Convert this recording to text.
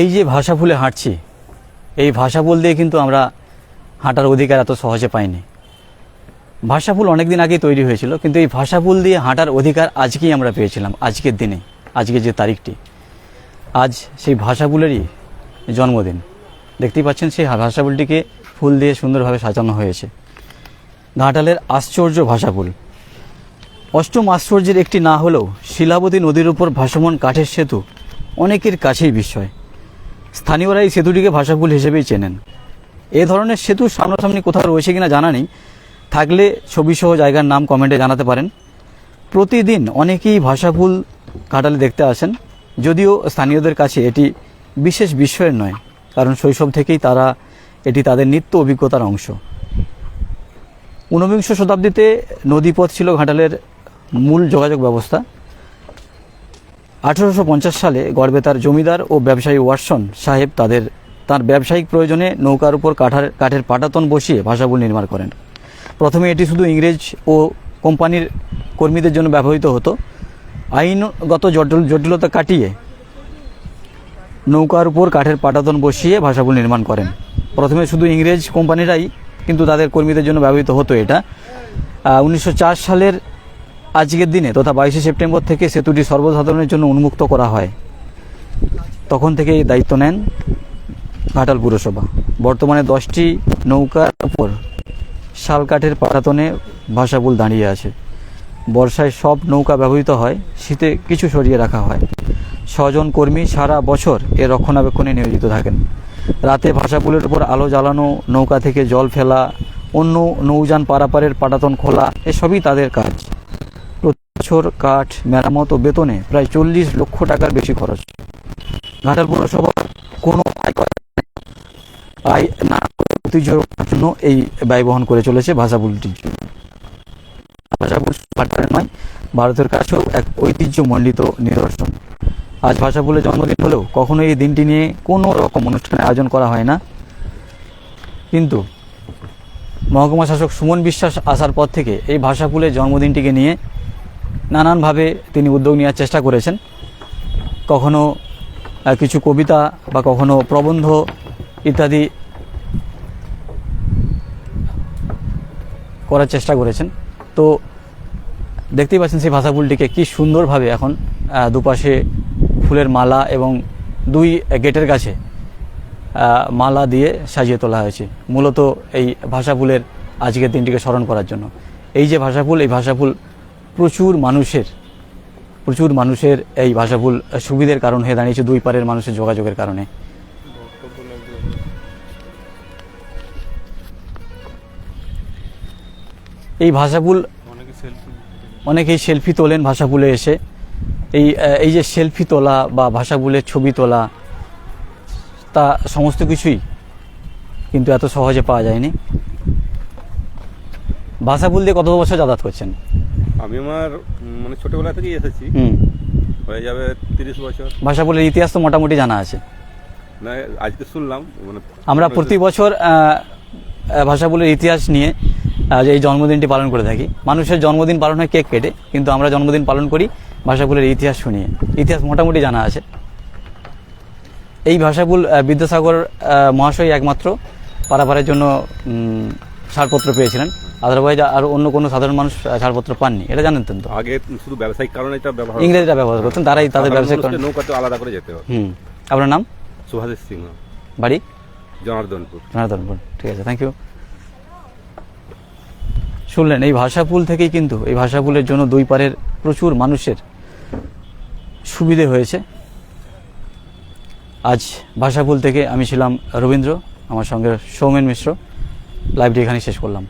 এই যে ভাষা ভুলে হাঁটছি, এই ভাষা ভুল দিয়ে কিন্তু আমরা হাঁটার অধিকার এত সহজে পাইনি। ভাষা ভুল অনেকদিন আগেই তৈরি হয়েছিল, কিন্তু এই ভাষা ভুল দিয়ে হাঁটার অধিকার আজকেই আমরা পেয়েছিলাম, আজকের দিনে, আজকের যে তারিখটি। আজ সেই ভাষা ভুলেরই জন্মদিন। দেখতেই পাচ্ছেন সেই ভাষা ভুলটিকে ফুল দিয়ে সুন্দরভাবে সাজানো হয়েছে। ঘাটালের আশ্চর্য ভাষা ভুল। অষ্টম আশ্চর্যের একটি না হলেও শিলাবতী নদীর উপর ভাসমান কাঠের সেতু অনেকের কাছেই বিস্ময়। স্থানীয়রা এই সেতুটিকে ভাষাকুল হিসেবেই চেনেন। এ ধরনের সেতু সামনাসামনি কোথাও রয়েছে কিনা জানা নেই। থাকলে ছবিসহ জায়গার নাম কমেন্টে জানাতে পারেন। প্রতিদিন অনেকেই ভাষাকুল ঘাটালে দেখতে আসেন। যদিও স্থানীয়দের কাছে এটি বিশেষ বিস্ময়ের নয়, কারণ শৈশব থেকেই তারা এটি তাদের নিত্য অভিজ্ঞতার অংশ। ঊনবিংশ শতাব্দীতে নদীপথ ছিল ঘাটালের মূল যোগাযোগ ব্যবস্থা। আঠারোশো সালে গড়বেতার জমিদার ও ব্যবসায়ী ওয়াটসন সাহেব তাদের, তার ব্যবসায়িক প্রয়োজনে নৌকার উপর কাঠার, কাঠের পাটাতন বসিয়ে ভাষাবুল নির্মাণ করেন। প্রথমে এটি শুধু ইংরেজ ও কোম্পানির কর্মীদের জন্য ব্যবহৃত হতো। আইনগত জটিল, জটিলতা কাটিয়ে নৌকার উপর কাঠের পাটাতন বসিয়ে ভাষাবুল নির্মাণ করেন। প্রথমে শুধু ইংরেজ কোম্পানিরাই কিন্তু তাদের কর্মীদের জন্য ব্যবহৃত হতো এটা। উনিশশো চার সালের আজকের দিনে তথা বাইশে সেপ্টেম্বর থেকে সেতুটি সর্বসাধারণের জন্য উন্মুক্ত করা হয়। তখন থেকে এই দায়িত্ব নেন ঘাটাল পুরসভা। বর্তমানে দশটি নৌকার উপর শাল কাঠের পাটাতনে ভাষাবুল দাঁড়িয়ে আছে। বর্ষায় সব নৌকা ব্যবহৃত হয়, শীতে কিছু সরিয়ে রাখা হয়। ছজন কর্মী সারা বছর এর রক্ষণাবেক্ষণে নিয়োজিত থাকেন। রাতে ভাষাপুলের উপর আলো জ্বালানো, নৌকা থেকে জল ফেলা, অন্য নৌযান পারাপারের পাটাতন খোলা, এসবই তাদের কাজ। বছর কাঠ, মেরামত ও বেতনে প্রায় চল্লিশ লক্ষ টাকার বেশি খরচ। ঘাটাল পৌরসভা কোনো আয় করে না। ঐতিহ্য জন্য এই ব্যয় বহন করে চলেছে ভাষাপুলটির জন্য ভাষাপুল নয়, ভারতের কাছেও এক ঐতিহ্যমণ্ডিত নিদর্শন। আজ ভাষাপুলের জন্মদিন হলেও কখনো এই দিনটি নিয়ে কোনো রকম অনুষ্ঠানে আয়োজন করা হয় না। কিন্তু মহকুমা শাসক সুমন বিশ্বাস আসার পর থেকে এই ভাষাপুলের জন্মদিনটিকে নিয়ে নানানভাবে তিনি উদ্যোগ নেওয়ার চেষ্টা করেছেন। কখনো কিছু কবিতা বা কখনো প্রবন্ধ ইত্যাদি করার চেষ্টা করেছেন। তো দেখতেই পাচ্ছেন সেই ভাষাপুলটিকে কি সুন্দরভাবে এখন দুপাশে ফুলের মালা এবং দুই গেটের কাছে মালা দিয়ে সাজিয়ে তোলা হয়েছে। মূলত এই ভাষাপুলের আজকের দিনটিকে স্মরণ করার জন্য। এই যে ভাষাপুল এই ভাষাপুল প্রচুর মানুষের প্রচুর মানুষের এই ভাষাপুল সুবিধের কারণ হয়ে দাঁড়িয়েছে দুই পারের মানুষের যোগাযোগের কারণে। এই ভাষাপুল অনেকেই সেলফি তোলেন ভাষাপুলে এসে। এই এই যে সেলফি তোলা বা ভাষাপুলের ছবি তোলা, তা সমস্ত কিছুই কিন্তু এত সহজে পাওয়া যায়নি। ভাষাপুল দিয়ে কত বছর যাতায়াত করছেন? আমি আমার মানে ছোটবেলা থেকেই এসেছি। হয়ে যাবে তিরিশ বছর। ভাষাপুলের ইতিহাস তো মোটামুটি জানা আছে। না আজকে শুনলাম মানে আমরা প্রতি বছর ভাষাপুলের ইতিহাস নিয়ে যে এই জন্মদিনটি পালন করে থাকি। মানুষের জন্মদিন পালন হয় কেক কেটে কিন্তু আমরা জন্মদিন পালন করি ভাষাপুলের ইতিহাস শুনিয়ে। ইতিহাস মোটামুটি জানা আছে। এই ভাষাপুল বিদ্যাসাগর মহাশয় একমাত্র পারাপারের জন্য ছাড়পত্র পেয়েছিলেন। আদারওয়াইজ আর অন্য কোনো সাধারণ মানুষ ছাড়পত্র পাননি। এটা জানেন তো আগে শুধু ব্যবসায়িক কারণে এটা ব্যবহার হতো। ইংরেজরা ব্যবহার করতেন তারাই তাদের ব্যবসায়িক করেন নৌকাতে আলাদা করে যেতে হবে। হুম। আপনার নাম? সুভাষিস সিং বাড়ি? জনার্দনপুর। জনার্দনপুর। ঠিক আছে থ্যাংক ইউ শুনলেন এই ভাষাপুল থেকেই কিন্তু এই ভাষাপুলের জন্য দুই পারের প্রচুর মানুষের সুবিধে হয়েছে। আজ ভাষাপুল থেকে আমি ছিলাম রবীন্দ্র আমার সঙ্গে সৌমেন মিশ্র। লাইভটি এখানে শেষ করলাম।